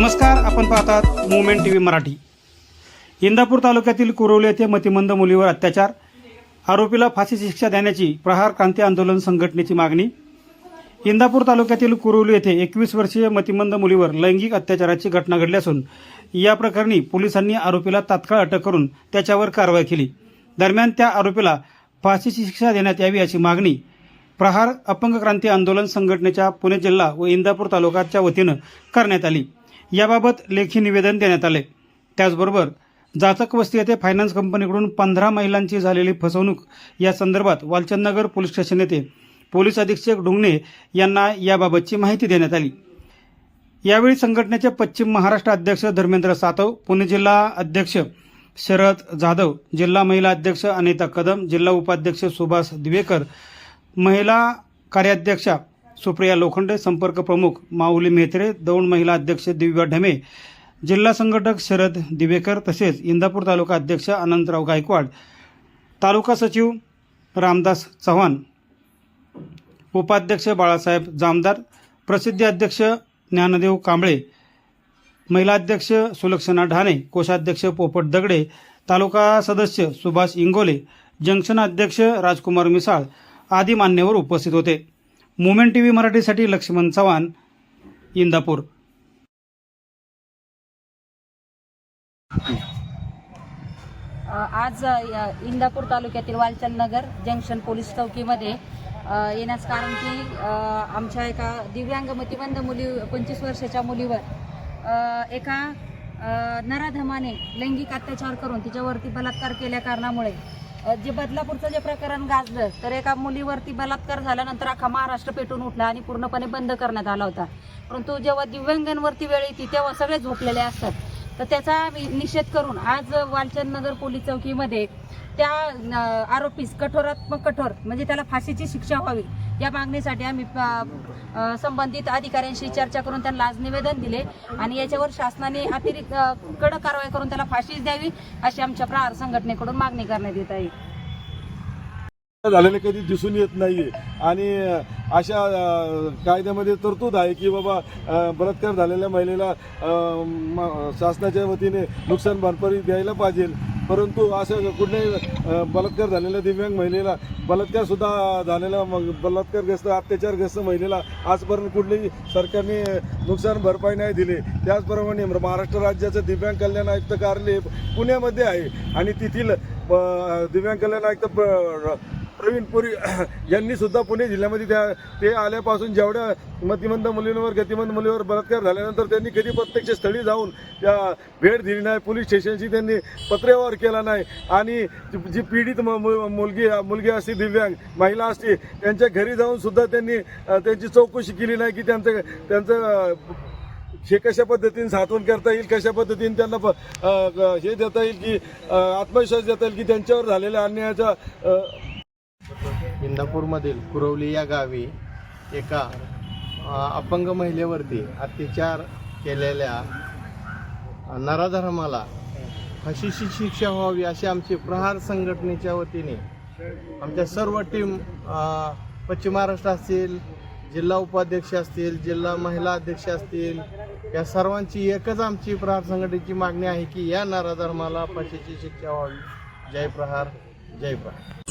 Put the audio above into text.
नमस्कार आपण पाहतात movement T V Marathi. Indapur तालुक्यातील कुरवली येथे मतिमंद मुलीवर अत्याचार. आरोपीला फाशीची शिक्षा देण्याची प्रहार क्रांती आंदोलन संघटनेची मागणी. इंदापूर तालुक्यातील कुरवली येथे एकवीस वर्षीय मतिमंद मुलीवर लैंगिक अत्याचाराची घटना घडली असून या प्रकरणी पोलिसांनी आरोपीला तात्काळ अटक करून त्याच्यावर कारवाई केली. दरम्यान त्या आरोपीला फाशीची शिक्षा देण्यात यावी अशी मागणी प्रहार अपंग क्रांती आंदोलन संघटनेच्या पुणे जिल्हा व इंदापूर तालुक्याच्या वतीनं करण्यात आली. याबाबत लेखी निवेदन देण्यात आले. त्याचबरोबर जाचक वस्ती येथे फायनान्स कंपनीकडून पंधरा महिलांची झालेली फसवणूक या संदर्भात वालचंदनगर पोलीस स्टेशन येथे पोलीस अधीक्षक डुंगणे यांना याबाबतची माहिती देण्यात आली. यावेळी संघटनेचे पश्चिम महाराष्ट्र अध्यक्ष धर्मेंद्र सातव पुणे जिल्हा अध्यक्ष शरद जाधव जिल्हा महिला अध्यक्ष अनिता कदम जिल्हा उपाध्यक्ष सुभाष दिवेकर महिला कार्याध्यक्षा सुप्रिया लोखंडे संपर्क प्रमुख माऊली मेहत्रे दौंड महिला अध्यक्ष दिव्या ढमे जिल्हा संघटक शरद दिवेकर तसेच इंदापूर तालुका अध्यक्ष अनंतराव गायकवाड तालुका सचिव रामदास चव्हाण उपाध्यक्ष बाळासाहेब जामदार प्रसिद्धी अध्यक्ष ज्ञानदेव कांबळे महिला अध्यक्ष सुलक्षणा ढाणे कोषाध्यक्ष पोपट दगडे तालुका सदस्य सुभाष इंगोले जंक्शन अध्यक्ष राजकुमार मिसाळ आदी मान्यवर उपस्थित होते. मुमेंट टी व्ही मराठीसाठी लक्ष्मण चव्हाण इंदापूर. आज इंदापूर तालुक्यातील वालचंद नगर जंक्शन पोलीस चौकीमध्ये येण्यास कारण की आमच्या एका दिव्यांग मतिबंध मुली पंचवीस वर्षाच्या मुलीवर एका नराधमाने लैंगिक अत्याचार करून तिच्यावरती बलात्कार केल्या कारणामुळे जे बदलापूरचं जे प्रकरण गाजलं तर एका मुलीवरती बलात्कार झाल्यानंतर अख्खा महाराष्ट्र पेटून उठला आणि पूर्णपणे बंद करण्यात आला होता. परंतु जेव्हा दिव्यांगांवरती वेळ येते तेव्हा सगळे झोपलेले असतात. तर त्याचा निषेध करून आज वालचंद नगर पोलीस चौकीमध्ये त्या आरोपीस कठोरात्मक कठोर म्हणजे त्याला फाशीची शिक्षा व्हावी या मागणीसाठी आम्ही संबंधित अधिकाऱ्यांशी चर्चा करून त्यांना आज निवेदन दिले आणि याच्यावर शासनाने अतिरिक्त कडक कारवाई करून त्याला फाशीच द्यावी अशी आमच्या प्रहार संघटनेकडून मागणी करण्यात येत आहे. झालेले कधी दिसून येत नाहीये. आणि अशा कायद्यामध्ये तरतूद आहे की बाबा बलात्कार झालेल्या महिलेला शासनाच्या वतीने नुकसान भरपाई द्यायला पाहिजे. परंतु असं कुठल्याही बलात्कार झालेल्या दिव्यांग महिलेला बलात्कारसुद्धा झालेला मग बलात्कारग्रस्त अत्याचारग्रस्त महिलेला आजपर्यंत कुठलीही सरकारने नुकसान भरपाई नाही दिली. त्याचप्रमाणे महाराष्ट्र राज्याचं दिव्यांग कल्याण आयुक्त कार्यालय पुण्यामध्ये आहे. आणि तेथील दिव्यांग कल्याण आयुक्त प्रवीण पुरी यांनी सुद्धा पुणे जिल्ह्यामध्ये त्या ते आल्यापासून जेवढ्या मतिमंद मुलींवर गतिमंद मुलीवर बलात्कार झाल्यानंतर त्यांनी कधी प्रत्यक्ष स्थळी जाऊन त्या भेट दिली नाही. पोलीस स्टेशनशी त्यांनी पत्रव्यवहार केला नाही. आणि जी- पीडित मु- मुलगी मुलगी असते दिव्यांग महिला असते त्यांच्या घरी जाऊन सुद्धा त्यांनी त्यांची चौकशी केली नाही की त्यांचं त्यांचं हे कशा पद्धतीने साठवण करता येईल कशा पद्धतीने त्यांना प- हे देता येईल की आत्मविश्वास देता येईल की त्यांच्यावर झालेल्या अन्यायाचा इंदापूरमधील कुरवली या गावी एका अपंग महिलेवरती अत्याचार केलेल्या नराधर्माला फाशीची शिक्षा व्हावी अशी आमची प्रहार संघटनेच्या वतीने आमच्या सर्व टीम पश्चिम महाराष्ट्र असतील जिल्हा उपाध्यक्ष असतील जिल्हा महिला अध्यक्ष असतील या सर्वांची एकच आमची प्रहार संघटनेची मागणी आहे की या नराधर्माला फाशीची शिक्षा व्हावी. जय प्रहार जय प्रहार.